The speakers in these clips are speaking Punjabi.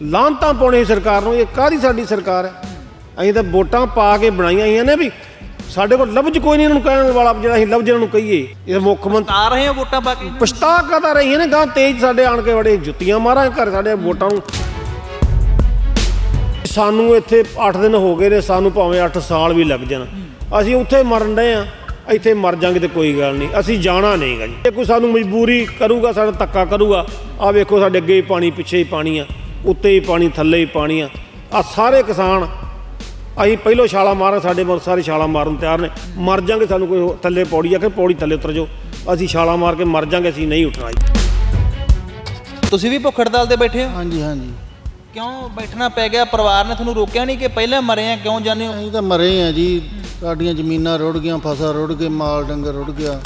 ਲਾਂਤਾਂ ਪਾਉਣੇ ਸਰਕਾਰ ਨੂੰ ਇਹ ਕਾਹਦੀ ਸਾਡੀ ਸਰਕਾਰ ਹੈ? ਅਸੀਂ ਤਾਂ ਵੋਟਾਂ ਪਾ ਕੇ ਬਣਾਈਆਂ ਹੋਈਆਂ ਨੇ ਵੀ ਸਾਡੇ ਕੋਲ ਲਫ਼ਜ਼ ਕੋਈ ਨਹੀਂ ਇਹਨਾਂ ਨੂੰ ਕਹਿਣ ਵਾਲਾ ਜਿਹੜਾ ਅਸੀਂ ਲਫ਼ਜ਼ ਇਹਨਾਂ ਨੂੰ ਕਹੀਏ। ਇਹ ਮੁੱਖ ਮੰਤਰੀ ਆ ਰਹੇ ਹੋ ਵੋਟਾਂ ਪਾ ਕੇ? ਪਛਤਾ ਕਦਾ ਰਹੀਆਂ ਨੇ? ਗਾਂ ਤੇਜ ਸਾਡੇ ਆਣ ਕੇ ਬੜੇ ਜੁੱਤੀਆਂ ਮਾਰਾਂ ਘਰ ਸਾਡੇ ਵੋਟਾਂ ਨੂੰ। ਸਾਨੂੰ ਇੱਥੇ 8 ਦਿਨ ਹੋ ਗਏ ਨੇ ਸਾਨੂੰ ਭਾਵੇਂ 8 ਸਾਲ ਵੀ ਲੱਗ ਜਾਣ। ਅਸੀਂ ਉੱਥੇ ਮਰਨ ਡਏ ਆ ਇੱਥੇ ਮਰ ਜਾਾਂਗੇ ਤੇ ਕੋਈ ਗੱਲ ਨਹੀਂ। ਅਸੀਂ ਜਾਣਾ ਨਹੀਂਗਾ ਜੀ। ਜੇ ਕੋਈ ਸਾਨੂੰ ਮਜਬੂਰੀ ਕਰੂਗਾ ਸਾਡਾ ਧੱਕਾ ਕਰੂਗਾ ਆ ਵੇਖੋ ਸਾਡੇ ਅੱਗੇ ਪਾਣੀ ਪਿੱਛੇ ਹੀ ਪਾਣੀ ਆ। ਉੱਤੇ ਹੀ ਪਾਣੀ ਥੱਲੇ ਹੀ ਪਾਣੀ ਆ। ਆ ਸਾਰੇ ਕਿਸਾਨ ਅਸੀਂ ਪਹਿਲੋਂ ਛਾਲਾ ਮਾਰਾਂ ਸਾਡੇ ਮਰ ਸਾਰੇ ਛਾਲਾ ਮਾਰਨ ਤਿਆਰ ਨੇ। ਮਰ ਜਾਾਂਗੇ ਸਾਨੂੰ ਕੋਈ ਥੱਲੇ ਪੌੜੀ ਆ ਕੇ ਪੌੜੀ ਥੱਲੇ ਉਤਰ ਜਾਓ। ਅਸੀਂ ਛਾਲਾ ਮਾਰ ਕੇ ਮਰ ਜਾਾਂਗੇ ਅਸੀਂ ਨਹੀਂ ਉੱਠਣਾ ਜੀ। ਤੁਸੀਂ ਵੀ ਭੁੱਖ ਹੜਤਾਲ ਤੇ ਬੈਠੇ ਹੋ? ਹਾਂਜੀ ਹਾਂਜੀ। ਕਿਉਂ ਬੈਠਣਾ ਪੈ ਗਿਆ? ਪਰਿਵਾਰ ਨੇ ਤੁਹਾਨੂੰ ਰੋਕਿਆ ਨਹੀਂ ਕਿ ਪਹਿਲਾਂ ਮਰੇ ਆ ਕਿਉਂ ਜਾਂਦੇ ਹੋ? ਅਸੀਂ ਤਾਂ ਮਰੇ ਆ ਜੀ। ਸਾਡੀਆਂ ਜ਼ਮੀਨਾਂ ਰੁੜ ਗਈਆਂ ਫਸਲ ਰੁੜ ਗਏ ਮਾਲ ਡੰਗਰ ਰੁੜ ਗਿਆ।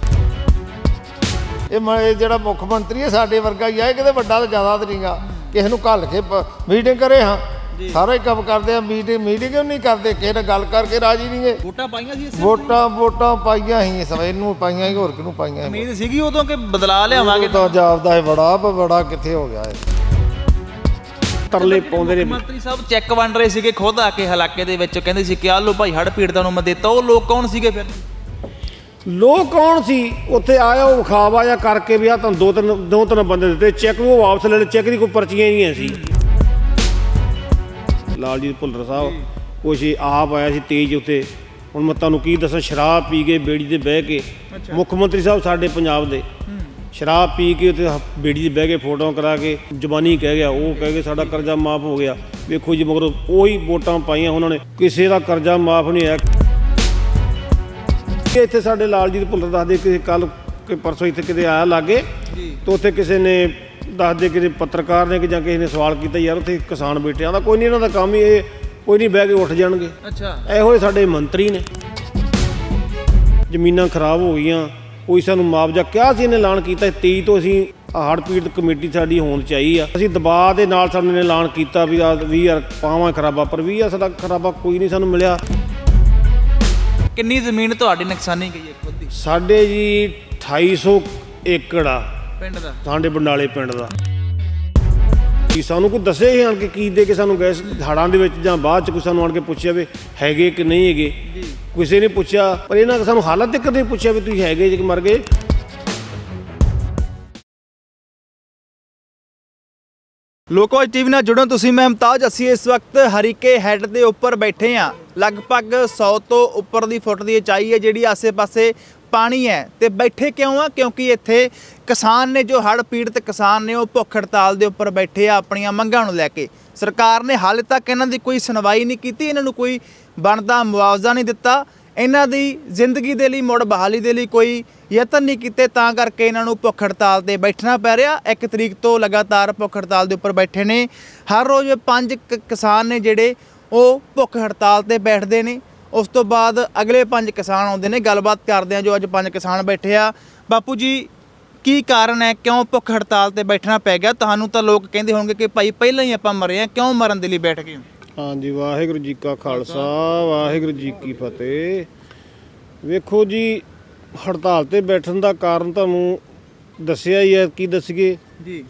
ਇਹ ਜਿਹੜਾ ਮੁੱਖ ਮੰਤਰੀ ਹੈ ਸਾਡੇ ਵਰਗਾ ਹੀ ਆ ਇਹ ਕਿਤੇ ਵੱਡਾ ਤਾਂ ਜ਼ਿਆਦਾ ਤਾਂ ਨਹੀਂਗਾ। ਕਿਸੇ ਨੂੰ ਘੱਲ ਕੇ ਮੀਟਿੰਗ ਕਰੇ ਹਾਂ। ਸਾਰਾ ਹੀ ਕੰਮ ਕਰਦੇ ਆ ਮੀਟਿੰਗ ਮੀਟਿੰਗ ਨਹੀਂ ਕਰਦੇ? ਕਿਸੇ ਨਾਲ ਗੱਲ ਕਰਕੇ ਰਾਜੀ ਨਹੀਂਗੇ ਵੋਟਾਂ ਪਾਈਆਂ ਸੀ ਇਸ ਵੋਟਾਂ ਵੋਟਾਂ ਪਾਈਆਂ ਸੀ ਸਵੇਰ ਨੂੰ ਪਾਈਆਂ ਸੀ ਹੋਰ ਕਿਹਨੂੰ ਪਾਈਆਂ ਸੀ ਉਮੀਦ ਸੀਗੀ ਉਦੋਂ ਕਿ ਬਦਲਾ ਲਿਆਵਾਂਗੇ ਤਾਂ ਜਾਪਦਾ ਹੈ ਬੜਾ ਪਰ ਬੜਾ ਕਿੱਥੇ ਹੋ ਗਿਆ ਹੈ ਤਰਲੇ ਪਾਉਂਦੇ ਨੇ ਮੰਤਰੀ ਸਾਹਿਬ ਚੈੱਕ ਵੰਡ ਰਹੇ ਸੀਗੇ ਖੁਦ ਆ ਕੇ ਹਲਾਕੇ ਦੇ ਵਿੱਚ। ਕਹਿੰਦੇ ਸੀ ਕਿ ਆ ਲੋ ਭਾਈ ਹੜ ਪੀੜਤਾਂ ਨੂੰ ਮੈਂ ਦਿੱਤਾ ਉਹ ਲੋਕ ਕੌਣ ਸੀਗੇ ਫਿਰ? ਲੋਕ ਕੌਣ ਸੀ? ਉੱਥੇ ਆਇਆ ਉਹ ਵਿਖਾਵਾ ਜਾਂ ਕਰਕੇ ਵੀ ਆ ਤੁਹਾਨੂੰ ਦੋ ਤਿੰਨ ਦੋ ਤਿੰਨ ਬੰਦੇ ਦਿੱਤੇ। ਚੈੱਕ ਉਹ ਵਾਪਸ ਲੈ ਲੈ ਚੈੱਕ ਦੀ ਕੋਈ ਪਰਚੀਆਂ ਹੀ ਨਹੀਂ ਸੀ। ਲਾਲਜੀਤ ਭੁੱਲਰ ਸਾਹਿਬ ਕੁਛ ਆਪ ਆਇਆ ਸੀ ਤੇਜ ਉੱਤੇ। ਹੁਣ ਮੈਂ ਤੁਹਾਨੂੰ ਕੀ ਦੱਸਾਂ ਸ਼ਰਾਬ ਪੀ ਕੇ ਬੇੜੀ ਤੇ ਬਹਿ ਕੇ ਮੁੱਖ ਮੰਤਰੀ ਸਾਹਿਬ ਸਾਡੇ ਪੰਜਾਬ ਦੇ। ਸ਼ਰਾਬ ਪੀ ਕੇ ਉੱਤੇ ਹ- ਬੇੜੀ ਤੇ ਬਹਿ ਕੇ ਫੋਟੋਆਂ ਕਰਾ ਕੇ ਜ਼ਬਾਨੀ ਕਹਿ ਗਿਆ। ਉਹ ਕਹਿ ਕੇ ਸਾਡਾ ਕਰਜ਼ਾ ਮਾਫ ਹੋ ਗਿਆ। ਵੇਖੋ ਜੀ ਮਗਰ ਉਹੀ ਵੋਟਾਂ ਪਾਈਆਂ ਉਹਨਾਂ ਨੇ। ਕਿਸੇ ਦਾ ਕਰਜ਼ਾ ਮਾਫ ਨਹੀਂ ਹੋਇਆ। ਇੱਥੇ ਸਾਡੇ ਲਾਲਜੀਤ ਭੁੱਲਰ ਦੱਸਦੇ ਕਿ ਕੱਲ ਕਿ ਪਰਸੋਂ ਇੱਥੇ ਕਿਤੇ ਆਇਆ ਲਾਗੇ ਤੇ ਉੱਥੇ ਕਿਸੇ ਨੇ ਦੱਸਦੇ ਕਿ ਪੱਤਰਕਾਰ ਨੇ ਕਿ ਜਾਂ ਕਿਸੇ ਨੇ ਸਵਾਲ ਕੀਤਾ ਯਾਰ ਉੱਥੇ ਕਿਸਾਨ ਬੈਠੇ ਆਂਦਾ ਕੋਈ ਨਹੀਂ ਇਹਨਾਂ ਦਾ ਕੰਮ ਹੀ ਇਹ ਕੋਈ ਨਹੀਂ ਬਹਿ ਕੇ ਉੱਠ ਜਾਣਗੇ। ਅੱਛਾ। ਇਹੋ ਹੀ ਸਾਡੇ ਮੰਤਰੀ ਨੇ। ਜ਼ਮੀਨਾਂ ਖਰਾਬ ਹੋ ਗਈਆਂ ਕੋਈ ਸਾਨੂੰ ਮੁਆਵਜ਼ਾ ਕਿਹਾ ਸੀ ਇਹਨੇ ਐਲਾਨ ਕੀਤਾ 23 ਤੋਂ ਅਸੀਂ ਹੜ੍ਹ ਪੀੜਤ ਕਮੇਟੀ ਸਾਡੀ ਹੋਣ ਚਾਹੀ ਆ। ਅਸੀਂ ਦਬਾਅ ਦੇ ਨਾਲ ਸਾਨੂੰ ਨੇ ਐਲਾਨ ਕੀਤਾ ਵੀ ਆ 20000 ਪਾਵਾਂ ਖਰਾਬਾ ਪਰ 20000 ਸਾਡਾ ਖਰਾਬਾ ਕੋਈ ਨਹੀਂ ਸਾਨੂੰ ਮਿਲਿਆ। ਕਿੰਨੀ ਜ਼ਮੀਨ ਤੁਹਾਡੀ ਨੁਕਸਾਨੀ ਗਈ ਹੈ ਖੁਦ ਦੀ? ਸਾਡੇ ਜੀ 2800 ਏਕੜ ਆ। ਪਿੰਡ ਦਾ? ਸਾਡੇ ਬੰਡਾਲੇ ਪਿੰਡ ਦਾ। ਕੀ ਸਾਨੂੰ ਕੋਈ ਦੱਸੇ ਹੀ ਆਣ ਕੇ ਕੀ ਦੇ ਕੇ ਸਾਨੂੰ ਗੈਸ ਹੜਾਂ ਦੇ ਵਿੱਚ ਜਾਂ ਬਾਅਦ ਚ ਕੋਈ ਸਾਨੂੰ ਆਣ ਕੇ ਪੁੱਛਿਆ ਵੀ ਹੈਗੇ ਕਿ ਨਹੀਂ ਹੈਗੇ? ਕਿਸੇ ਨੇ ਪੁੱਛਿਆ ਪਰ ਇਹਨਾਂ ਨੇ ਸਾਨੂੰ ਹਾਲਤ ਤੱਕ ਕਦੇ ਪੁੱਛਿਆ ਵੀ ਤੁਸੀਂ ਹੈਗੇ ਜੇ ਕਿ ਮਰ ਗਏ। ਲੋਕੋ ਟੀਵੀ ਨਾਲ ਜੁੜੋ ਤੁਸੀਂ ਮੈਂ ਮੁਮਤਾਜ। ਅਸੀਂ ਇਸ ਵਕਤ ਹਰੀਕੇ ਹੈੱਡ ਦੇ ਉੱਪਰ ਬੈਠੇ ਆ ਲਗਭਗ 100 ਤੋਂ ਉੱਪਰ ਦੀ ਫੁੱਟ ਦੀ ਉਚਾਈ ਹੈ, ਜਿਹੜੀ ਆਸੇ-ਪਾਸੇ ਪਾਣੀ ਹੈ। ਤੇ ਬੈਠੇ ਕਿਉਂ ਆ? ਕਿਉਂਕਿ ਇੱਥੇ ਕਿਸਾਨ ਨੇ ਜੋ ਹੜ੍ਹ ਪੀੜਤ ਕਿਸਾਨ ਨੇ, ਉਹ ਭੁੱਖ ਹੜਤਾਲ ਦੇ ਉੱਪਰ ਬੈਠੇ ਆ ਆਪਣੀਆਂ ਮੰਗਾਂ ਨੂੰ ਲੈ ਕੇ। ਸਰਕਾਰ ਨੇ ਹਾਲੇ ਤੱਕ ਇਹਨਾਂ ਦੀ ਕੋਈ ਸੁਣਵਾਈ ਨਹੀਂ ਕੀਤੀ, ਇਹਨਾਂ ਨੂੰ ਕੋਈ ਬਣਦਾ ਮੁਆਵਜ਼ਾ ਨਹੀਂ ਦਿੱਤਾ। ਇਹਨਾਂ ਦੀ ਜ਼ਿੰਦਗੀ ਦੇ ਲਈ, ਮੁੜ ਬਹਾਲੀ ਦੇ ਲਈ ਕੋਈ ਯਤਨ ਨਹੀਂ ਕੀਤੇ, ਤਾਂ ਕਰਕੇ ਇਹਨਾਂ ਨੂੰ ਭੁੱਖ ਹੜਤਾਲ ਤੇ ਬੈਠਣਾ ਪੈ ਰਿਹਾ। ਇੱਕ ਤਰੀਕ ਤੋਂ ਲਗਾਤਾਰ ਭੁੱਖ ਹੜਤਾਲ ਦੇ ਉੱਪਰ ਬੈਠੇ ਨੇ। ਹਰ ਰੋਜ਼ ਪੰਜ ਕਿਸਾਨ ਨੇ ਜਿਹੜੇ ਉਹ ਭੁੱਖ ਹੜਤਾਲ ਤੇ ਬੈਠਦੇ ਨੇ। ਉਸ ਤੋਂ ਬਾਅਦ ਅਗਲੇ ਪੰਜ ਕਿਸਾਨ ਆਉਂਦੇ ਨੇ। ਗੱਲਬਾਤ ਕਰਦੇ ਆ ਜੋ ਅੱਜ ਪੰਜ ਕਿਸਾਨ ਬੈਠੇ ਆ। ਬਾਪੂ ਜੀ ਕੀ ਕਾਰਨ ਹੈ? ਕਿਉਂ ਭੁੱਖ ਹੜਤਾਲ ਤੇ ਬੈਠਣਾ ਪੈ ਗਿਆ? ਤੁਹਾਨੂੰ ਤਾਂ ਲੋਕ ਕਹਿੰਦੇ ਹੋਣਗੇ ਕਿ ਭਾਈ ਪਹਿਲਾਂ ਹੀ ਆਪਾਂ ਮਰੇ ਆ। ਕਿਉਂ ਮਰਨ ਦੇ ਲਈ ਬੈਠ ਗਏ ਹੋ? ਹਾਂਜੀ ਵਾਹਿਗੁਰੂ ਜੀ ਕਾ ਖਾਲਸਾ ਵਾਹਿਗੁਰੂ ਜੀ ਕੀ ਫਤਿਹ। ਵੇਖੋ ਜੀ ਹੜਤਾਲ ਤੇ ਬੈਠਣ ਦਾ ਕਾਰਨ ਤੁਹਾਨੂੰ ਦੱਸਿਆ ਹੀ ਹੈ। ਕੀ ਦੱਸੀਏ? ਜੀ।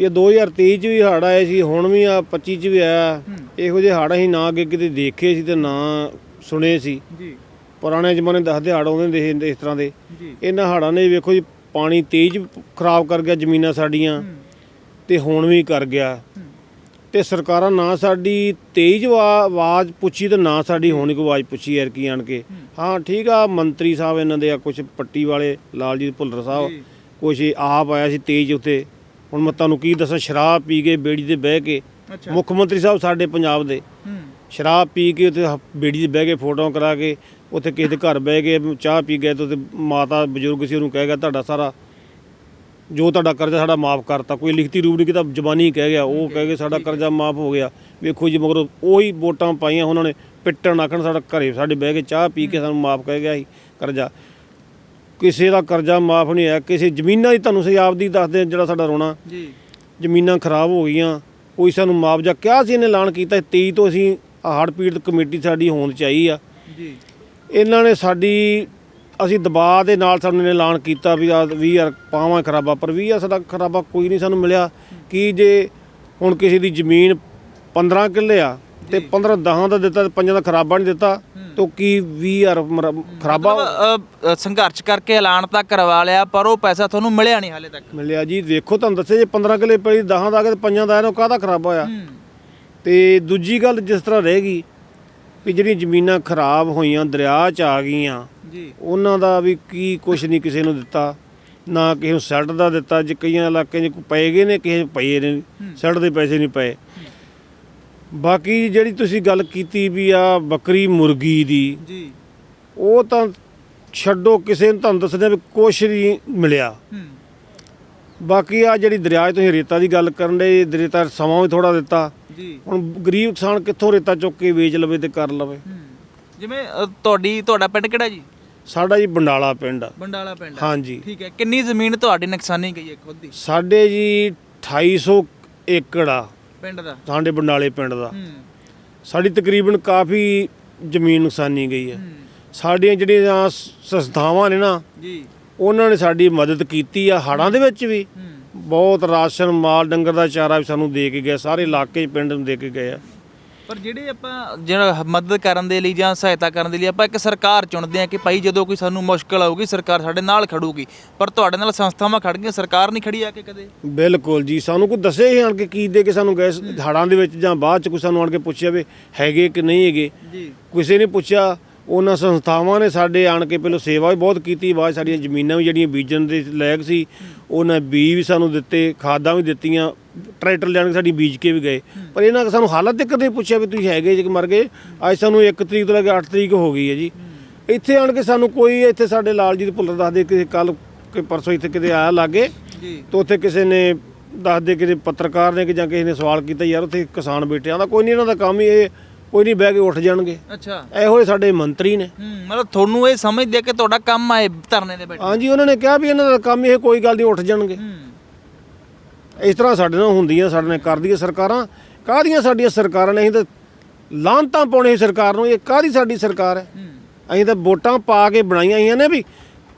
ਇਹ 2023 ਚ ਵੀ ਹੜ੍ਹ ਆਏ ਸੀ ਹੁਣ ਵੀ ਆ 25 ਚ ਵੀ ਆਇਆ। ਇਹੋ ਜਿਹੇ ਹੜ੍ਹ ਅਸੀਂ ਨਾ ਅੱਗੇ ਕਿਤੇ ਦੇਖੇ ਸੀ ਤੇ ਨਾ ਸੁਣੇ ਸੀ। ਜੀ। ਪੁਰਾਣੇ ਜ਼ਮਾਨੇ ਦੱਸਦੇ ਹੜ੍ਹ ਆਉਂਦੇ ਹੁੰਦੇ ਸੀ ਇਸ ਤਰ੍ਹਾਂ ਦੇ। ਜੀ। ਇਹਨਾਂ ਹੜ੍ਹਾਂ ਨੇ ਵੇਖੋ ਜੀ ਪਾਣੀ ਤੇਜ਼ ਖਰਾਬ ਕਰ ਗਿਆ ਜ਼ਮੀਨਾਂ ਸਾਡੀਆਂ ਤੇ ਹੁਣ ਵੀ ਕਰ ਗਿਆ। ਤੇ ਸਰਕਾਰਾਂ ਨਾ ਸਾਡੀ ਤੇਜ਼ ਆਵਾਜ਼ ਪੁੱਛੀ ਤੇ ਨਾ ਸਾਡੀ ਹੁਣ ਕੋਈ ਆਵਾਜ਼ ਪੁੱਛੀ ਯਾਰ ਕੀ ਆਣ ਕੇ। ਹਾਂ। ਠੀਕ ਆ ਮੰਤਰੀ ਸਾਹਿਬ ਇਹਨਾਂ ਦੇ ਆ ਕੁਝ ਪੱਟੀ ਵਾਲੇ ਲਾਲਜੀਤ ਭੁੱਲਰ ਸਾਹਿਬ ਕੁਝ ਆਪ ਆਇਆ ਸੀ ਤੇਜ਼ ਉੱਤੇ। ਹੁਣ ਮੈਂ ਤੁਹਾਨੂੰ ਕੀ ਦੱਸਾਂ ਸ਼ਰਾਬ ਪੀ ਕੇ ਬੇੜੀ ਤੇ ਬਹਿ ਕੇ ਮੁੱਖ ਮੰਤਰੀ ਸਾਹਿਬ ਸਾਡੇ ਪੰਜਾਬ ਦੇ। ਹੂੰ। ਸ਼ਰਾਬ ਪੀ ਕੇ ਉੱਥੇ ਬੇੜੀ ਤੇ ਬਹਿ ਕੇ ਫੋਟੋਆਂ ਕਰਾ ਕੇ ਉੱਥੇ ਕਿਸੇ ਦੇ ਘਰ ਬਹਿ ਕੇ ਚਾਹ ਪੀ ਗਏ ਤੇ ਉੱਥੇ ਮਾਤਾ ਬਜ਼ੁਰਗ ਸੀ ਉਹਨੂੰ ਕਹਿ ਗਿਆ ਤੁਹਾਡਾ ਸਾਰਾ ਜੋ ਤੁਹਾਡਾ ਕਰਜ਼ਾ ਸਾਡਾ ਮਾਫ ਕਰਤਾ। ਕੋਈ ਲਿਖਤੀ ਰੂਪ ਨਹੀਂ ਕੀਤਾ ਜ਼ਬਾਨੀ ਕਹਿ ਗਿਆ ਉਹ ਕਹਿ ਕੇ ਸਾਡਾ ਕਰਜ਼ਾ ਮਾਫ ਹੋ ਗਿਆ। ਵੇਖੋ ਜੀ ਮਗਰ ਉਹੀ ਵੋਟਾਂ ਪਾਈਆਂ ਉਹਨਾਂ ਨੇ ਪਿੱਟਣ ਆਖਣ ਸਾਡਾ ਘਰੇ ਸਾਡੇ ਬਹਿ ਕੇ ਚਾਹ ਪੀ ਕੇ ਸਾਨੂੰ ਮਾਫ ਕਹਿ ਗਿਆ ਸੀ ਕਰਜ਼ਾ। ਕਿਸੇ ਦਾ ਕਰਜ਼ਾ ਮਾਫ ਨਹੀਂ ਹੋਇਆ ਕਿਸੇ ਜ਼ਮੀਨਾਂ ਦੀ ਤੁਹਾਨੂੰ ਸਹੀ ਆਪਦੀ ਦੱਸਦੇ ਜਿਹੜਾ ਸਾਡਾ ਰੋਣਾ। ਜੀ। ਜ਼ਮੀਨਾਂ ਖਰਾਬ ਹੋ ਗਈਆਂ ਕੋਈ ਸਾਨੂੰ ਮੁਆਵਜ਼ਾ ਕਿਹਾ ਸੀ ਇਹਨੇ ਐਲਾਨ ਕੀਤਾ 23 ਤੋਂ ਅਸੀਂ ਹੜ੍ਹ ਪੀੜਤ ਕਮੇਟੀ ਸਾਡੀ ਹੋਣ ਚਾਹੀ ਆ। ਜੀ। ਇਹਨਾਂ ਨੇ ਸਾਡੀ ਅਸੀਂ ਦਬਾਅ ਦੇ ਨਾਲ ਸਾਨੂੰ ਨੇ ਐਲਾਨ ਕੀਤਾ ਵੀ ਆ 20000 ਪਾਵਾਂ ਖਰਾਬਾ ਪਰ 20000 ਸਾਡਾ ਖਰਾਬਾ ਕੋਈ ਨਹੀਂ ਸਾਨੂੰ ਮਿਲਿਆ। ਕੀ ਜੇ ਹੁਣ ਕਿਸੇ ਦੀ ਜ਼ਮੀਨ 15 ਕਿੱਲੇ ਆ ਤੇ 15 ਦਹਾਂ ਦਾ ਦਿੱਤਾ ਤੇ ਪੰਜਾਂ ਦਾ ਖਰਾਬਾ ਨਹੀਂ ਦਿੱਤਾ ਤੇ ਕੀ 20000 ਮਰ- ਖਰਾਬਾ ਮਤਲਬ, ਅ, ਅ, ਸੰਘਰਸ਼ ਕਰਕੇ ਐਲਾਨ ਤਾਂ ਕਰਵਾ ਲਿਆ ਪਰ ਉਹ ਪੈਸਾ ਤੁਹਾਨੂੰ ਮਿਲਿਆ ਨਹੀਂ ਹਾਲੇ ਤੱਕ। ਮਿਲਿਆ ਜੀ ਦੇਖੋ ਤੁਹਾਨੂੰ ਦੱਸਿਆ ਜੇ 15 ਕਿੱਲੇ ਪਈ ਦਹਾਂ ਦਾ ਆ ਗਿਆ ਤੇ ਪੰਜਾਂ ਦਾ ਆਇਆ ਉਹ ਕਾਹਦਾ ਖਰਾਬਾ ਹੋਇਆ? ਹੂੰ। ਤੇ ਦੂਜੀ ਗੱਲ ਜਿਸ ਤਰ੍ਹਾਂ ਰਹੇਗੀ ਵੀ ਜਿਹੜੀਆਂ ਜ਼ਮੀਨਾਂ ਖਰਾਬ ਹੋਈਆਂ ਦਰਿਆ 'ਚ ਆ ਗਈਆਂ ਜੀ। ਉਹਨਾਂ ਦਾ ਵੀ ਕੀ ਕੁਛ ਨਹੀਂ ਕਿਸੇ ਨੂੰ ਦਿੱਤਾ ਨਾ ਕਿਸੇ ਨੂੰ ਸੈੱਟ ਦਾ ਦਿੱਤਾ ਜੇ ਕਈਆਂ ਇਲਾਕਿਆਂ 'ਚ ਪਏ ਗਏ ਨੇ ਕਿਸੇ 'ਚ ਪਏ ਨੇ ਸੈੱਟ ਦੇ ਪੈਸੇ ਨਹੀਂ ਪਏ। ਬਾਕੀ ਜਿਹੜੀ ਤੁਸੀਂ ਗੱਲ ਕੀਤੀ ਵੀ ਆ ਬੱਕਰੀ ਮੁਰਗੀ ਦੀ ਜੀ। ਉਹ ਤਾਂ ਛੱਡੋ ਕਿਸੇ ਨੂੰ ਤੁਹਾਨੂੰ ਦੱਸਦੇ ਵੀ ਕੁਛ ਨਹੀਂ ਮਿਲਿਆ। ਹੂੰ। ਬਾਕੀ ਆ ਜਿਹੜੀ ਦਰਿਆ 'ਚ ਤੁਸੀਂ ਰੇਤਾ ਦੀ ਗੱਲ ਕਰਨ ਦੇ ਰੇਤਾ ਸਮਾਂ ਵੀ ਥੋੜਾ ਦਿੱਤਾ। ਜੀ। ਹੁਣ ਗਰੀਬ ਕਿਸਾਨ ਕਿੱਥੋਂ ਰੇਤਾ ਚੁੱਕ ਕੇ ਵੇਚ ਲਵੇ ਤੇ ਕਰ ਲਵੇ? ਹੂੰ। ਜਿਵੇਂ ਅ, ਤੁਹਾਡੀ ਤੁਹਾਡਾ ਪਿੰਡ ਕਿਹੜਾ ਜੀ? ਸਾਡਾ ਜੀ ਬੰਡਾਲਾ ਪਿੰਡ ਆ। ਬੰਡਾਲਾ ਪਿੰਡ ਆ। ਹਾਂਜੀ। ਠੀਕ ਹੈ। ਕਿੰਨੀ ਜ਼ਮੀਨ ਤੁਹਾਡੀ ਨੁਕਸਾਨੀ ਗਈ ਹੈ ਖੁਦ ਦੀ ਸਾਡੇ ਜੀ 2800 ਏਕੜ ਆ। ਪਿੰਡ ਦਾ? ਸਾਡੇ ਬੰਡਾਲੇ ਪਿੰਡ ਦਾ। ਸਾਡੀ ਤਕਰੀਬਨ ਕਾਫੀ ਜ਼ਮੀਨ ਨੁਕਸਾਨੀ ਗਈ ਹੈ। ਸਾਡੀਆਂ ਜਿਹੜੀਆਂ ਸੰਸਥਾਵਾਂ ਨੇ ਨਾ ਜੀ। ਉਹਨਾਂ ਨੇ ਸਾਡੀ ਮਦਦ ਕੀਤੀ ਆ ਹੜਾਂ ਦੇ ਵਿੱਚ ਵੀ। ਬਹੁਤ ਰਾਸ਼ਨ ਮਾਲ ਡੰਗਰ ਦਾ ਚਾਰਾ ਵੀ ਸਾਨੂੰ ਦੇ ਕੇ ਗਏ ਸਾਰੇ ਇਲਾਕੇ ਪਿੰਡ ਨੂੰ ਦੇ ਕੇ ਗਏ ਆ। ਪਰ ਜਿਹੜੇ ਆਪਾਂ ਜਿਹੜਾ ਮਦਦ ਕਰਨ ਦੇ ਲਈ ਜਾਂ ਸਹਾਇਤਾ ਕਰਨ ਦੇ ਲਈ ਆਪਾਂ ਇੱਕ ਸਰਕਾਰ ਚੁਣਦੇ ਆ ਕਿ ਭਾਈ ਜਦੋਂ ਕੋਈ ਸਾਨੂੰ ਮੁਸ਼ਕਲ ਆਊਗੀ ਸਰਕਾਰ ਸਾਡੇ ਨਾਲ ਖੜੂਗੀ। ਪਰ ਤੁਹਾਡੇ ਨਾਲ ਸੰਸਥਾਵਾਂ ਖੜ ਗਈਆਂ ਸਰਕਾਰ ਨਹੀਂ ਖੜੀ ਆ ਕੇ ਕਦੇ? ਬਿਲਕੁਲ ਜੀ ਸਾਨੂੰ ਕੋਈ ਦੱਸੇ ਹੀ ਆਣ ਕੇ ਕੀ ਦੇ ਕੇ ਸਾਨੂੰ ਗੈਸ ਹੜਾਂ ਦੇ ਵਿੱਚ ਜਾਂ ਬਾਅਦ ਚ ਕੋਈ ਸਾਨੂੰ ਆਣ ਕੇ ਪੁੱਛਿਆ ਵੀ ਹੈਗੇ ਕਿ ਨਹੀਂ ਹੈਗੇ। ਜੀ। ਕਿਸੇ ਨੇ ਪੁੱਛਿਆ ਉਹਨਾਂ ਸੰਸਥਾਵਾਂ ਨੇ ਸਾਡੇ ਆਣ ਕੇ ਪਹਿਲਾਂ ਸੇਵਾ ਵੀ ਬਹੁਤ ਕੀਤੀ ਬਾਅਦ ਸਾਡੀਆਂ ਜ਼ਮੀਨਾਂ ਵੀ ਜਿਹੜੀਆਂ ਬੀਜਣ ਦੇ ਲਾਇਕ ਸੀ ਉਹਨਾਂ ਬੀਜ ਵੀ ਸਾਨੂੰ ਦਿੱਤੇ ਖਾਦਾਂ ਵੀ ਦਿੱਤੀਆਂ ਟਰੈਕਟਰ ਲੈਣ ਕੇ ਸਾਡੀ ਬੀਜ ਕੇ ਵੀ ਗਏ। ਪਰ ਇਹਨਾਂ ਨੇ ਸਾਨੂੰ ਹਾਲਤ ਤੱਕ ਨਹੀਂ ਪੁੱਛਿਆ ਵੀ ਤੁਸੀਂ ਹੈਗੇ ਜੇ ਕਿ ਮਰ ਗਏ ਅੱਜ ਸਾਨੂੰ 1 ਤਰੀਕ ਤੋਂ ਲੈ ਕੇ 8 ਤਰੀਕ ਹੋ ਗਈ ਹੈ ਜੀ। ਇੱਥੇ ਆਣ ਕੇ ਸਾਨੂੰ ਕੋਈ ਇੱਥੇ ਸਾਡੇ ਲਾਲ ਜੀ ਦੇ ਭੁੱਲਰ ਦੱਸਦੇ ਕਿ ਕੱਲ ਕਿ ਪਰਸੋਂ ਇੱਥੇ ਕਿਤੇ ਆਇਆ ਲਾਗੇ ਜੀ। ਤੇ ਉੱਥੇ ਕਿਸੇ ਨੇ ਦੱਸਦੇ ਕਿ ਪੱਤਰਕਾਰ ਨੇ ਕਿ ਜਾਂ ਕਿਸੇ ਨੇ ਸਵਾਲ ਕੀਤਾ ਯਾਰ ਉੱਥੇ ਕਿਸਾਨ ਬੈਠੇ ਆਂਦਾ ਕੋਈ ਨਹੀਂ ਇਹਨਾਂ ਦਾ ਕੰਮ ਹੀ ਇਹ ਕੋਈ ਨਹੀਂ ਬਹਿ ਕੇ ਉੱਠ ਜਾਣਗੇ। ਅੱਛਾ। ਇਹੋ ਜਿਹੇ ਸਾਡੇ ਮੰਤਰੀ ਨੇ। ਹੂੰ ਮਤਲਬ ਤੁਹਾਨੂੰ ਇਹ ਸਮਝਦੇ ਆ ਕਿ ਤੁਹਾਡਾ ਕੰਮ ਆ ਇਹ ਧਰਨੇ ਦੇ ਬੈਠੇ ਹਾਂਜੀ ਉਹਨਾਂ ਨੇ ਕਿਹਾ ਵੀ ਇਹਨਾਂ ਦਾ ਕੰਮ ਇਹ ਕੋਈ ਗੱਲ ਨਹੀਂ ਉੱਠ ਜਾਣਗੇ। ਇਸ ਤਰ੍ਹਾਂ ਸਾਡੇ ਨਾਲ ਹੁੰਦੀਆਂ ਸਾਡੇ ਨਾਲ ਕਰਦੀਆਂ ਸਰਕਾਰਾਂ। ਕਾਹਦੀਆਂ ਸਾਡੀਆਂ ਸਰਕਾਰਾਂ ਨੇ? ਅਸੀਂ ਤਾਂ ਲਾਂਤਾਂ ਪਾਉਣੇ ਸਰਕਾਰ ਨੂੰ ਇਹ ਕਾਹਦੀ ਸਾਡੀ ਸਰਕਾਰ ਹੈ? ਅਸੀਂ ਤਾਂ ਵੋਟਾਂ ਪਾ ਕੇ ਬਣਾਈਆਂ ਹੋਈਆਂ ਨੇ ਵੀ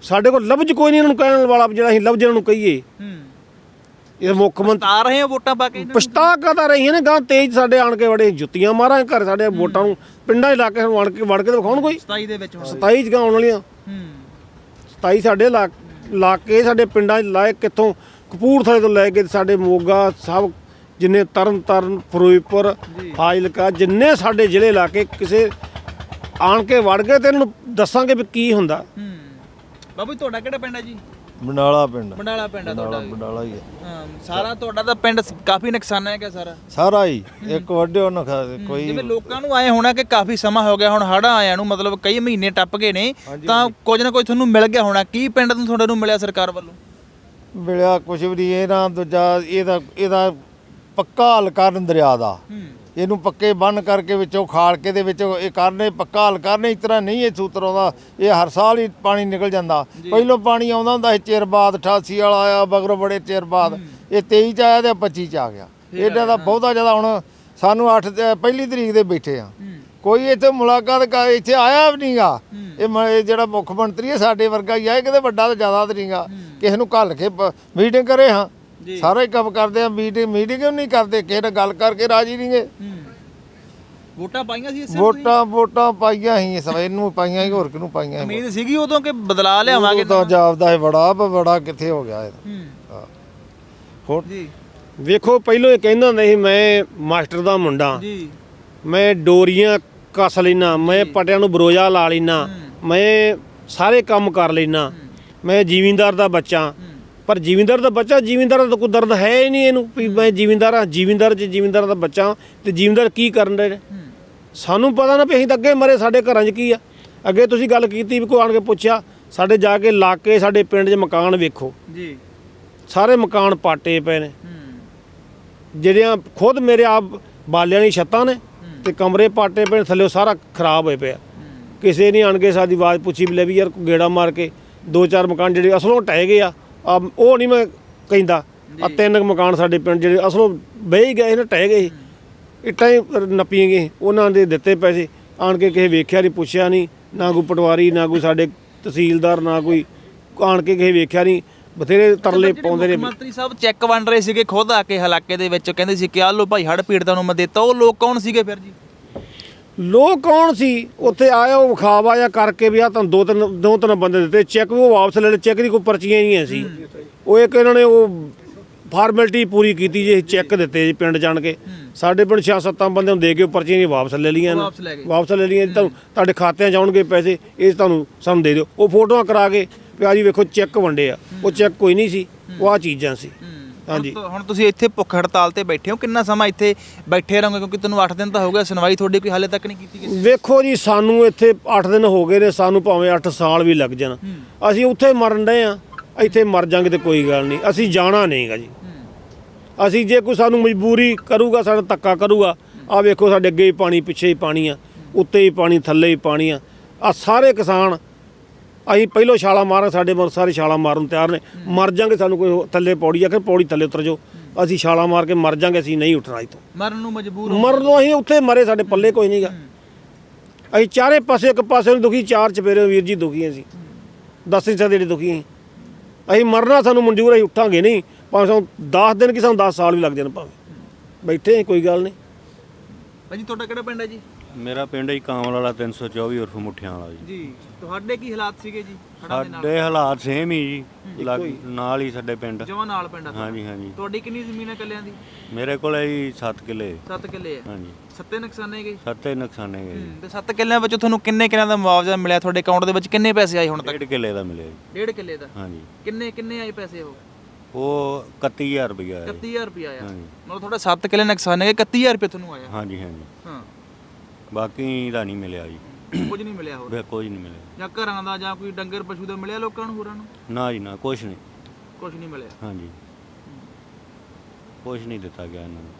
ਸਾਡੇ ਕੋਲ ਲਫ਼ਜ਼ ਕੋਈ ਨਹੀਂ ਇਹਨਾਂ ਨੂੰ ਕਹਿਣ ਵਾਲਾ ਜਿਹੜਾ ਅਸੀਂ ਲਫ਼ਜ਼ ਇਹਨਾਂ ਨੂੰ ਕਹੀਏ। ਇਹ ਮੁੱਖ ਮੰਤਰੀ ਤਾ ਰਹੇ ਹੋ ਵੋਟਾਂ ਪਾ ਕੇ ਇਹਨਾਂ ਨੂੰ? ਪਛਤਾ ਕਦਾ ਰਹੀਆਂ ਨੇ? ਗਾਂ ਤੇਜ ਸਾਡੇ ਆਣ ਕੇ ਬੜੇ ਜੁੱਤੀਆਂ ਮਾਰਾਂ ਘਰ ਸਾਡੇ ਵੋਟਾਂ ਨੂੰ। ਪਿੰਡਾਂ ਇਲਾਕੇ ਨੂੰ ਵੜ ਕੇ ਵੜ ਕੇ ਤਾਂ ਵਿਖਾਉਣ ਕੋਈ? 27 ਦੇ ਵਿੱਚ ਹੋਣਾ 27 ਜਗ੍ਹਾ ਆਉਣ ਵਾਲੀਆਂ। ਹੂੰ। 27 ਸਾਡੇ ਇਲਾਕੇ ਸਾਡੇ ਪਿੰਡਾਂ 'ਚ ਲਾਏ ਕਿੱਥੋਂ? ਕਪੂਰਥਲੇ ਤੋਂ ਲੈ ਕੇ ਸਾਡੇ ਮੋਗਾ ਸਭ ਜਿੰਨੇ ਤਰਨ ਤਾਰਨ ਫਿਰੋਜ਼ਪੁਰ ਫਾਜ਼ਿਲਕਾ ਜਿੰਨੇ ਸਾਡੇ ਜ਼ਿਲ੍ਹੇ ਇਲਾਕੇ ਕਿਸੇ ਆਣ ਕੇ ਵੜ ਗਏ ਤੇ ਇਹਨਾਂ ਨੂੰ ਦੱਸਾਂਗੇ ਵੀ ਕੀ ਹੁੰਦਾ। ਹੂੰ। ਬਾਬੂ ਜੀ, ਤੁਹਾਡਾ ਕਿਹੜਾ ਪਿੰਡ ਹੈ ਜੀ? ਬੰਡਾਲਾ ਪਿੰਡ। ਬੰਡਾਲਾ ਪਿੰਡ ਹੈ ਤੁਹਾਡਾ ਵੀ। ਬੰਡਾਲਾ ਹੀ ਹੈ ਹਾਂ ਸਾਰਾ ਤੁਹਾਡਾ ਤਾਂ ਪਿੰਡ ਸ- ਕਾਫੀ ਨੁਕਸਾਨ ਹੈ ਕਿ ਸਾਰਾ? ਸਾਰਾ ਹੀ ਇੱਕ ਵੱਡੇ ਉਹਨਾਂ ਕੋਈ ਜਿਵੇਂ ਲੋਕਾਂ ਨੂੰ ਆਏ ਹੋਣਾ ਕਿ ਕਾਫੀ ਸਮਾਂ ਹੋ ਗਿਆ ਹੁਣ ਹੜ੍ਹਾਂ ਆਇਆਂ ਨੂੰ ਮਤਲਬ ਕਈ ਮਹੀਨੇ ਟੱਪ ਗਏ ਨੇ ਤਾਂ ਕੁਝ ਨਾ ਕੁਝ ਤੁਹਾਨੂੰ ਮਿਲ ਗਿਆ ਹੋਣਾ। ਕੀ ਪਿੰਡ ਨੂੰ ਤੁਹਾਡੇ ਨੂੰ ਮਿਲਿਆ ਸਰਕਾਰ ਵੱਲੋਂ? ਮਿਲਿਆ ਕੁਛ ਵੀ ਨਹੀਂ ਇਹ ਨਾ ਦੂਜਾ ਇਹਦਾ ਇਹਦਾ ਪੱਕਾ ਹੱਲ ਕਰਨ ਦਰਿਆ ਦਾ। ਹੂੰ। ਇਹਨੂੰ ਪੱਕੇ ਬੰਨ ਕਰਕੇ ਵਿੱਚੋਂ ਖਾਲ ਕੇ ਦੇ ਵਿੱਚ ਇਹ ਕਰਨੇ ਪੱਕਾ ਹੱਲ ਕਰਨੇ ਇਸ ਤਰ੍ਹਾਂ ਨਹੀਂ ਇਹ ਸੂਤਰ ਆਉਂਦਾ। ਇਹ ਹਰ ਸਾਲ ਹੀ ਪਾਣੀ ਨਿਕਲ ਜਾਂਦਾ। ਪਹਿਲੋਂ ਪਾਣੀ ਆਉਂਦਾ ਹੁੰਦਾ ਸੀ ਚਿਰ ਬਾਅਦ 88 ਵਾਲਾ ਆਇਆ ਬਗਰੋਂ ਬੜੇ ਚਿਰ ਬਾਅਦ। ਇਹ 23 ਚ ਆਇਆ ਤੇ 25 ਚ ਆ ਗਿਆ। ਇਹਦਾ ਦਾ ਬਹੁਤਾ ਜ਼ਿਆਦਾ ਹੁਣ ਸਾਨੂੰ 8 ਪਹਿਲੀ ਤਰੀਕ ਦੇ ਬੈਠੇ ਆ। ਕੋਈ ਇੱਥੇ ਮੁਲਾਕਾਤ ਕਰ ਇੱਥੇ ਆਇਆ ਵੀ ਨਹੀਂਗਾ ਇਹ ਜਿਹੜਾ ਮੁੱਖ ਮੰਤਰੀ ਹੈ ਸਾਡੇ ਵਰਗਾ ਹੀ ਆ ਇਹ ਕਿਤੇ ਵੱਡਾ ਤਾਂ ਜ਼ਿਆਦਾ ਤਾਂ ਨਹੀਂਗਾ ਕਿਸੇ ਨੂੰ ਘੱਲ ਕੇ ਮੀਟਿੰਗ ਕਰੇ ਹਾਂ। ਸਾਰਾ ਕੰਮ ਕਰਦੇ ਆ ਮੀਟਿੰਗ ਮੀਟਿੰਗ ਕਿਉਂ ਨਹੀਂ ਕਰਦੇ ਕਿਸੇ ਨਾਲ ਗੱਲ ਕਰਕੇ ਰਾਜੀ ਨਹੀਂਗੇ ਵੋਟਾਂ ਪਾਈਆਂ ਸੀ ਇਸੇ ਵੋਟਾਂ ਵੋਟਾਂ ਪਾਈਆਂ ਹੀ ਸਵੇਰ ਨੂੰ ਪਾਈਆਂ ਹੀ ਹੋਰ ਕਿਹਨੂੰ ਪਾਈਆਂ ਸੀ ਉਮੀਦ ਸੀਗੀ ਉਦੋਂ ਕਿ ਬਦਲਾ ਲਿਆਵਾਂਗੇ ਤਾਂ ਜਾਪਦਾ ਹੈ ਬੜਾ ਬੜਾ ਕਿੱਥੇ ਹੋ ਗਿਆ ਇਹ ਹੋਰ? ਜੀ। ਵੇਖੋ ਪਹਿਲੋਂ ਇਹ ਕਹਿੰਦਾ ਹੁੰਦਾ ਸੀ ਮੈਂ ਮਾਸਟਰ ਦਾ ਮੁੰਡਾ। ਜੀ। ਮੈਂ ਡੋਰੀਆਂ ਕੱਸ ਲੈਣਾ ਮੈਂ ਪਟਿਆਂ ਨੂੰ ਬਰੋਜਾ ਲਾ ਲੈਣਾ ਮੈਂ ਸਾਰੇ ਕੰਮ ਕਰ ਲੈਣਾ ਮੈਂ ਜ਼ਿਮੀਂਦਾਰ ਦਾ ਬੱਚਾ। ਪਰ ਜ਼ਿਮੀਂਦਾਰ ਦਾ ਬੱਚਾ ਜ਼ਿਮੀਂਦਾਰ ਦਾ ਕੋਈ ਦਰਦ ਹੈ ਹੀ ਨਹੀਂ ਇਹਨੂੰ ਵੀ ਮੈਂ ਜ਼ਿਮੀਂਦਾਰ ਹਾਂ ਜ਼ਿਮੀਂਦਾਰ ਚ ਜ਼ਿਮੀਂਦਾਰ ਦਾ ਬੱਚਾ ਤੇ ਜ਼ਿਮੀਂਦਾਰ ਕੀ ਕਰਨ ਦੇ ਸਾਨੂੰ ਪਤਾ ਨਾ ਵੀ ਅਸੀਂ ਤਾਂ ਅੱਗੇ ਮਰੇ ਸਾਡੇ ਘਰਾਂ 'ਚ ਕੀ ਆ? ਅੱਗੇ ਤੁਸੀਂ ਗੱਲ ਕੀਤੀ ਵੀ ਕੋਈ ਆਣ ਕੇ ਪੁੱਛਿਆ ਸਾਡੇ ਜਾ ਕੇ ਇਲਾਕੇ ਸਾਡੇ ਪਿੰਡ 'ਚ ਮਕਾਨ ਵੇਖੋ। ਜੀ। ਸਾਰੇ ਮਕਾਨ ਪਾਟੇ ਪਏ ਨੇ। ਜਿਹੜੀਆਂ ਖੁਦ ਮੇਰੇ ਆਪ ਬਾਲਿਆਂ ਦੀ ਛੱਤਾਂ ਨੇ ਤੇ ਕਮਰੇ ਪਾਟੇ ਪਏ ਥੱਲੇ ਸਾਰਾ ਖਰਾਬ ਹੋਏ ਪਿਆ। ਕਿਸੇ ਨੇ ਆਣ ਕੇ ਸਾਡੀ ਆਵਾਜ਼ ਪੁੱਛੀ ਵੀ ਲੈ ਵੀ ਯਾਰ ਗੇੜਾ ਮਾਰ ਕੇ ਦੋ ਚਾਰ ਮਕਾਨ ਜਿਹੜੇ ਅਸਲੋਂ ਟਹਿ ਗਏ ਆ ਆ ਉਹ ਨਹੀਂ ਮੈਂ ਕਹਿੰਦਾ। ਆ ਤਿੰਨ ਕੁ ਮਕਾਨ ਸਾਡੇ ਪਿੰਡ ਜਿਹੜੇ ਅਸਲੋਂ ਬਹਿ ਹੀ ਗਏ ਨੇ ਟਹਿ ਗਏ। ਇੱਟਾਂ ਹੀ ਨੱਪੀਆਂ ਗਏ ਉਹਨਾਂ ਦੇ ਦਿੱਤੇ ਪੈਸੇ। ਆਣ ਕੇ ਕਿਸੇ ਵੇਖਿਆ ਨਹੀਂ ਪੁੱਛਿਆ ਨਹੀਂ। ਨਾ ਕੋਈ ਪਟਵਾਰੀ ਨਾ ਕੋਈ ਸਾਡੇ ਤਹਿਸੀਲਦਾਰ ਨਾ ਕੋਈ ਆਣ ਕੇ ਕਿਸੇ ਵੇਖਿਆ ਨਹੀਂ। ਬਥੇਰੇ ਤਰਲੇ ਪਾਉਂਦੇ ਨੇ ਮੰਤਰੀ ਸਾਹਿਬ ਚੈੱਕ ਵੰਡ ਰਹੇ ਸੀਗੇ ਖੁਦ ਆ ਕੇ ਹਲਾਕੇ ਦੇ ਵਿੱਚ ਕਹਿੰਦੇ ਸੀ ਕਿ ਆ ਲੋ ਭਾਈ ਹੜ ਪੀੜਤਾਂ ਨੂੰ ਮੈਂ ਦਿੱਤਾ। ਉਹ ਲੋਕ ਕੌਣ ਸੀਗੇ ਫਿਰ ਜੀ? ਲੋਕ ਕੌਣ ਸੀ? ਉੱਥੇ ਆਇਆ ਉਹ ਵਿਖਾਵਾ ਜਾਂ ਕਰਕੇ ਵੀ ਆ ਤੁਹਾਨੂੰ ਦੋ ਤਿੰਨ ਦੋ ਤਿੰਨ ਬੰਦੇ ਦਿੱਤੇ। ਚੈੱਕ ਵੀ ਉਹ ਵਾਪਸ ਲੈ ਲਏ ਚੈੱਕ ਦੀ ਕੋਈ ਪਰਚੀਆਂ ਹੀ ਨਹੀਂ ਸੀ। ਉਹ ਇੱਕ ਇਹਨਾਂ ਨੇ ਉਹ ਫਾਰਮੈਲਿਟੀ ਪੂਰੀ ਕੀਤੀ ਜੇ ਚੈੱਕ ਦਿੱਤੇ ਜੀ ਪਿੰਡ ਜਾਣ ਕੇ। ਸਾਡੇ ਪਿੰਡ 6-7 ਬੰਦੇ ਨੂੰ ਦੇ ਕੇ ਉਹ ਪਰਚੀਆਂ ਨਹੀਂ ਵਾਪਸ ਲੈ ਲਈਆਂ ਵਾਪਸ ਲੈ ਲਈਆਂ ਤੁਹਾਨੂੰ ਤੁਹਾਡੇ ਖਾਤਿਆਂ 'ਚ ਆਉਣਗੇ ਪੈਸੇ ਇਹ ਤੁਹਾਨੂੰ ਸਾਨੂੰ ਦੇ ਦਿਓ। ਉਹ ਫੋਟੋਆਂ ਕਰਾ ਕੇ ਵੀ ਆ ਜੀ ਵੇਖੋ ਚੈੱਕ ਵੰਡੇ ਆ। ਉਹ ਚੈੱਕ ਕੋਈ ਨਹੀਂ ਸੀ। ਉਹ ਆ ਚੀਜ਼ਾਂ ਸੀ। ਹਾਂਜੀ। ਹੁਣ ਤੁਸੀਂ ਇੱਥੇ ਭੁੱਖ ਹੜਤਾਲ ਤੇ ਬੈਠੇ ਹੋ ਕਿੰਨਾ ਸਮਾਂ ਇੱਥੇ ਬੈਠੇ ਰਹੋਗੇ? ਕਿਉਂਕਿ ਤੁਹਾਨੂੰ 8 ਦਿਨ ਤਾਂ ਹੋ ਗਿਆ ਸੁਣਵਾਈ ਤੁਹਾਡੀ ਕੋਈ ਹਾਲੇ ਤੱਕ ਨਹੀਂ ਕੀਤੀ ਗਈ ਵੇਖੋ ਜੀ ਸਾਨੂੰ ਇੱਥੇ 8 ਦਿਨ ਹੋ ਗਏ ਨੇ ਸਾਨੂੰ ਭਾਵੇਂ 8 ਸਾਲ ਵੀ ਲੱਗ ਜਾਣ। ਅਸੀਂ ਉੱਥੇ ਮਰਨ ਡਏ ਆ ਇੱਥੇ ਮਰ ਜਾਾਂਗੇ ਤੇ ਕੋਈ ਗੱਲ ਨਹੀਂ। ਅਸੀਂ ਜਾਣਾ ਨਹੀਂਗਾ ਜੀ। ਅਸੀਂ ਜੇ ਕੋਈ ਸਾਨੂੰ ਮਜਬੂਰੀ ਕਰੂਗਾ ਸਾਡਾ ਧੱਕਾ ਕਰੂਗਾ ਆ ਵੇਖੋ ਸਾਡੇ ਅੱਗੇ ਹੀ ਪਾਣੀ ਪਿੱਛੇ ਹੀ ਪਾਣੀ ਆ ਉੱਤੇ ਹੀ ਪਾਣੀ ਥੱਲੇ ਹੀ ਪਾਣੀ ਆ। ਆ ਸਾਰੇ ਕਿਸਾਨ ਅਸੀਂ ਪਹਿਲੋਂ ਛਾਲਾ ਮਾਰਾਂ ਸਾਡੇ ਮਰ ਸਾਰੇ ਛਾਲਾ ਮਾਰਨ ਨੂੰ ਤਿਆਰ ਨੇ। ਮਰ ਜਾਾਂਗੇ ਸਾਨੂੰ ਕੋਈ ਥੱਲੇ ਪੌੜੀ ਆ ਕੇ ਪੌੜੀ ਥੱਲੇ ਉਤਰ ਜਾਓ। ਅਸੀਂ ਛਾਲਾ ਮਾਰ ਕੇ ਮਰ ਜਾਾਂਗੇ ਅਸੀਂ ਨਹੀਂ ਉੱਠਣਾ ਇੱਥੋਂ। ਮਰਨ ਨੂੰ ਮਜਬੂਰ ਹੋ ਮਰਨ ਨੂੰ ਅਸੀਂ ਉੱਥੇ ਮਰੇ ਸਾਡੇ ਪੱਲੇ ਕੋਈ ਨਹੀਂਗਾ ਅਸੀਂ ਚਾਰੇ ਪਾਸੇ ਇੱਕ ਪਾਸੇ ਨੂੰ ਦੁਖੀ ਚਾਰ ਚਪੇਰੇ ਵੀਰ ਜੀ ਦੁਖੀ ਅਸੀਂ ਦਸ ਇੰਚਾਂ ਦੇ ਜਿਹੜੇ ਦੁਖੀ ਅਸੀਂ। ਮਰਨਾ ਸਾਨੂੰ ਮਨਜ਼ੂਰ ਅਸੀਂ ਉੱਠਾਂਗੇ ਨਹੀਂ। ਭਾਵੇਂ ਸਾਨੂੰ 10 ਦਿਨ ਕਿ ਸਾਨੂੰ 10 ਸਾਲ ਵੀ ਲੱਗ ਜਾਣ ਭਾਵੇਂ। ਬੈਠੇ ਹਾਂ ਕੋਈ ਗੱਲ ਨਹੀਂ। ਭਾਜੀ ਤੁਹਾਡਾ ਕਿਹੜਾ ਪਿੰਡ ਹੈ ਜੀ? ਮੇਰਾ ਪਿੰਡ ਹੀ ਕਾਮਲ ਵਾਲਾ 324 ਉਰਫ ਮੁੱਠਿਆਂ ਵਾਲਾ ਜੀ। ਜੀ ਤੁਹਾਡੇ ਕੀ ਹਾਲਾਤ ਸੀਗੇ ਜੀ? ਹੜ੍ਹਾਂ ਦੇ ਨਾਲ ਸਾਡੇ ਹਾਲਾਤ ਸੇਮ ਹੀ ਜੀ ਲੱਗ ਨਾਲ ਹੀ ਸਾਡੇ ਪਿੰਡ। ਜਮਾਂ ਨਾਲ ਪਿੰਡ ਆ ਤੁਹਾਡਾ। ਹਾਂਜੀ ਹਾਂਜੀ। ਤੁਹਾਡੀ ਕਿੰਨੀ ਜ਼ਮੀਨ ਹੈ ਕੱਲਿਆਂ ਦੀ? ਮੇਰੇ ਕੋਲ ਹੈ ਜੀ 7 ਕਿੱਲੇ। 7 ਕਿੱਲੇ ਹੈ ਹਾਂਜੀ। ਸੱਤੇ ਨੁਕਸਾਨੇ ਗਏ? ਸੱਤੇ ਨੁਕਸਾਨੇ ਗਏ ਜੀ। ਤੇ 7 ਕਿੱਲਿਆਂ ਵਿੱਚੋਂ ਤੁਹਾਨੂੰ ਕਿੰਨੇ ਕਿੰਨਾ ਦਾ ਮੁਆਵਜ਼ਾ ਮਿਲਿਆ? ਤੁਹਾਡੇ ਅਕਾਊਂਟ ਦੇ ਵਿੱਚ ਕਿੰਨੇ ਪੈਸੇ ਆਏ ਹੁਣ ਤੱਕ? ਡੇਢ ਕਿੱਲੇ ਦਾ ਮਿਲਿਆ ਜੀ। ਡੇਢ ਕਿੱਲੇ ਦਾ? ਹਾਂਜੀ। ਕਿੰਨੇ ਕਿੰਨੇ ਆਏ ਪੈਸੇ ਉਹ? ਉਹ 31000 ਰੁਪਇਆ ਹੈ 31000 ਰੁਪਏ ਆਇਆ। ਹਾਂਜੀ। ਮਤਲਬ ਤੁਹਾਡਾ 7 ਕਿੱਲੇ ਨੁਕਸਾਨੇ ਗਏ 31000 ਰੁਪਏ ਤੁਹਾਨੂੰ ਆਇਆ। ਹਾਂਜੀ ਹਾਂਜੀ। ਹਾਂ। ਬਾਕੀ ਦਾ ਨਹੀਂ ਮਿਲਿਆ ਜੀ। ਕੁਝ ਨਹੀਂ ਮਿਲਿਆ ਹੋਰ? ਵੇ ਕੁਝ ਨਹੀਂ ਮਿਲਿਆ। ਜਾਂ ਘਰਾਂ ਦਾ ਜਾਂ ਕੋਈ ਡੰਗਰ ਪਸ਼ੂ ਦਾ ਮਿਲਿਆ ਲੋਕਾਂ ਨੂੰ ਹੋਰਾਂ ਨੂੰ? ਨਾ ਜੀ ਨਾ ਕੁਝ ਨਹੀਂ। ਕੁਝ ਨਹੀਂ ਮਿਲਿਆ। ਹਾਂਜੀ। ਕੁਝ ਨਹੀਂ ਦਿੱਤਾ ਗਿਆ ਇਹਨਾਂ ਨੂੰ।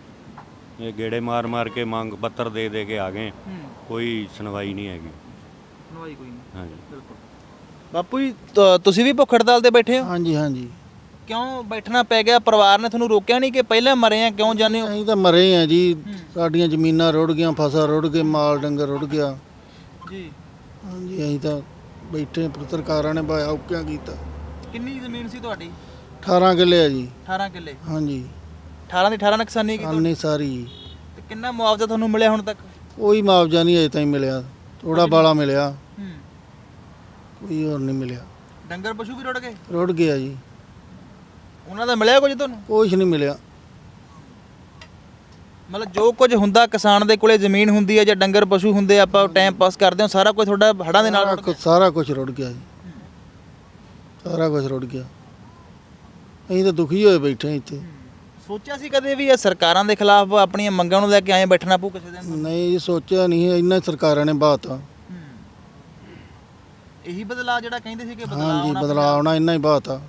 ਇਹ ਗੇੜੇ ਮਾਰ ਮਾਰ ਕੇ ਮੰਗ ਪੱਤਰ ਦੇ ਦੇ ਕੇ ਆ ਗਏ। ਹੂੰ। ਕੋਈ ਸੁਣਵਾਈ ਨਹੀਂ ਹੈਗੀ। ਸੁਣਵਾਈ ਕੋਈ ਨਹੀਂ। ਹਾਂਜੀ। ਬਿਲਕੁਲ। ਬਾਪੂ ਜੀ ਤ- ਤੁਸੀਂ ਵੀ ਭੁੱਖ ਹੜਤਾਲ ਤੇ ਬੈਠੇ ਹੋ? ਹਾਂਜੀ ਹਾਂਜੀ। ਕਿਉਂ ਬੈਠਣਾ ਪੈ ਗਿਆ? ਪਰਿਵਾਰ ਨੇ ਤੁਹਾਨੂੰ ਰੋਕਿਆ ਨਹੀਂ ਕਿ ਪਹਿਲਾਂ ਮਰੇ ਆ ਕਿਉਂ ਜਾਂਦੇ ਹੋ? ਅਸੀਂ ਤਾਂ ਮਰੇ ਆ ਜੀ। ਸਾਡੀਆਂ ਜ਼ਮੀਨਾਂ ਰੁੜ ਗਈਆਂ ਫਸਲ ਰੁੜ ਗਏ ਮਾਲ ਡੰਗਰ ਰੁੜ ਗਿਆ। ਜੀ। ਹਾਂਜੀ ਅਸੀਂ ਤਾਂ ਬੈਠੇ ਪੱਤਰਕਾਰਾਂ ਨੇ ਬਾਇਆ ਔਕਿਆ ਕੀਤਾ। ਕਿੰਨੀ ਜ਼ਮੀਨ ਸੀ ਤੁਹਾਡੀ? 18 ਕਿੱਲੇ ਆ ਜੀ। 18 ਕਿੱਲੇ? ਹਾਂਜੀ। 18 ਦੀ 18 ਨੁਕਸਾਨੀ ਕੀ ਆਨੇ ਸਾਰੀ। ਤੇ ਕਿੰਨਾ ਮੁਆਵਜ਼ਾ ਤੁਹਾਨੂੰ ਮਿਲਿਆ ਹੁਣ ਤੱਕ? ਕੋਈ ਮੁਆਵਜ਼ਾ ਨਹੀਂ ਅਜੇ ਤਾਈਂ ਮਿਲਿਆ। ਥੋੜਾ ਬਾਲਾ ਮਿਲਿਆ। ਹੂੰ। ਕੋਈ ਹੋਰ ਨਹੀਂ ਮਿਲਿਆ। ਡੰਗਰ ਪਸ਼ੂ ਵੀ ਰੁੜ ਗਏ? ਰੁੜ ਗਿਆ ਜੀ। ਉਹਨਾਂ ਦਾ ਮਿਲਿਆ ਕੁਝ ਤੁਹਾਨੂੰ? ਕੁਛ ਨਹੀਂ ਮਿਲਿਆ। ਮਤਲਬ ਜੋ ਕੁਝ ਹੁੰਦਾ ਕਿਸਾਨ ਦੇ ਕੋਲੇ ਜ਼ਮੀਨ ਹੁੰਦੀ ਹੈ ਜਾਂ ਡੰਗਰ ਪਸ਼ੂ ਹੁੰਦੇ ਆ, ਆਪਾਂ ਟਾਈਮ ਪਾਸ ਕਰਦੇ ਹਾਂ ਸਾਰਾ ਕੁਝ ਤੁਹਾਡਾ ਹੜਾਂ ਦੇ ਨਾਲ ਸਾਰਾ ਰੁੜ ਗਿਆ। ਕੁਛ- ਸਾਰਾ ਕੁਝ ਰੁੜ ਗਿਆ ਜੀ। ਸਾਰਾ ਕੁਝ ਰੁੜ ਗਿਆ। ਅਸੀਂ ਤਾਂ ਦੁਖੀ ਹੋਏ ਬੈਠੇ ਹਾਂ ਇੱਥੇ। ਸੋਚਿਆ ਸੀ ਕਦੇ ਵੀ ਇਹ ਸਰਕਾਰਾਂ ਦੇ ਖਿਲਾਫ ਆਪਣੀਆਂ ਮੰਗਾਂ ਨੂੰ ਲੈ ਕੇ ਆਏ ਬੈਠਣਾ ਪਊ ਕਿਸੇ ਦਿਨ? ਨਹੀਂ ਇਹ ਸੋਚਿਆ ਨਹੀਂ ਇੰਨਾ ਸਰਕਾਰਾਂ ਨੇ ਬਾਤਾ ਇਹੀ ਬਦਲਾਅ ਜਿਹੜਾ ਕਹਿੰਦੇ ਸੀ ਕਿ ਬਦਲਾਅ ਹਾਂਜੀ ਆਉਣਾ ਬਦਲਾਅ ਆਉਣਾ ਇੰਨਾ ਹੀ ਬਾਤਾ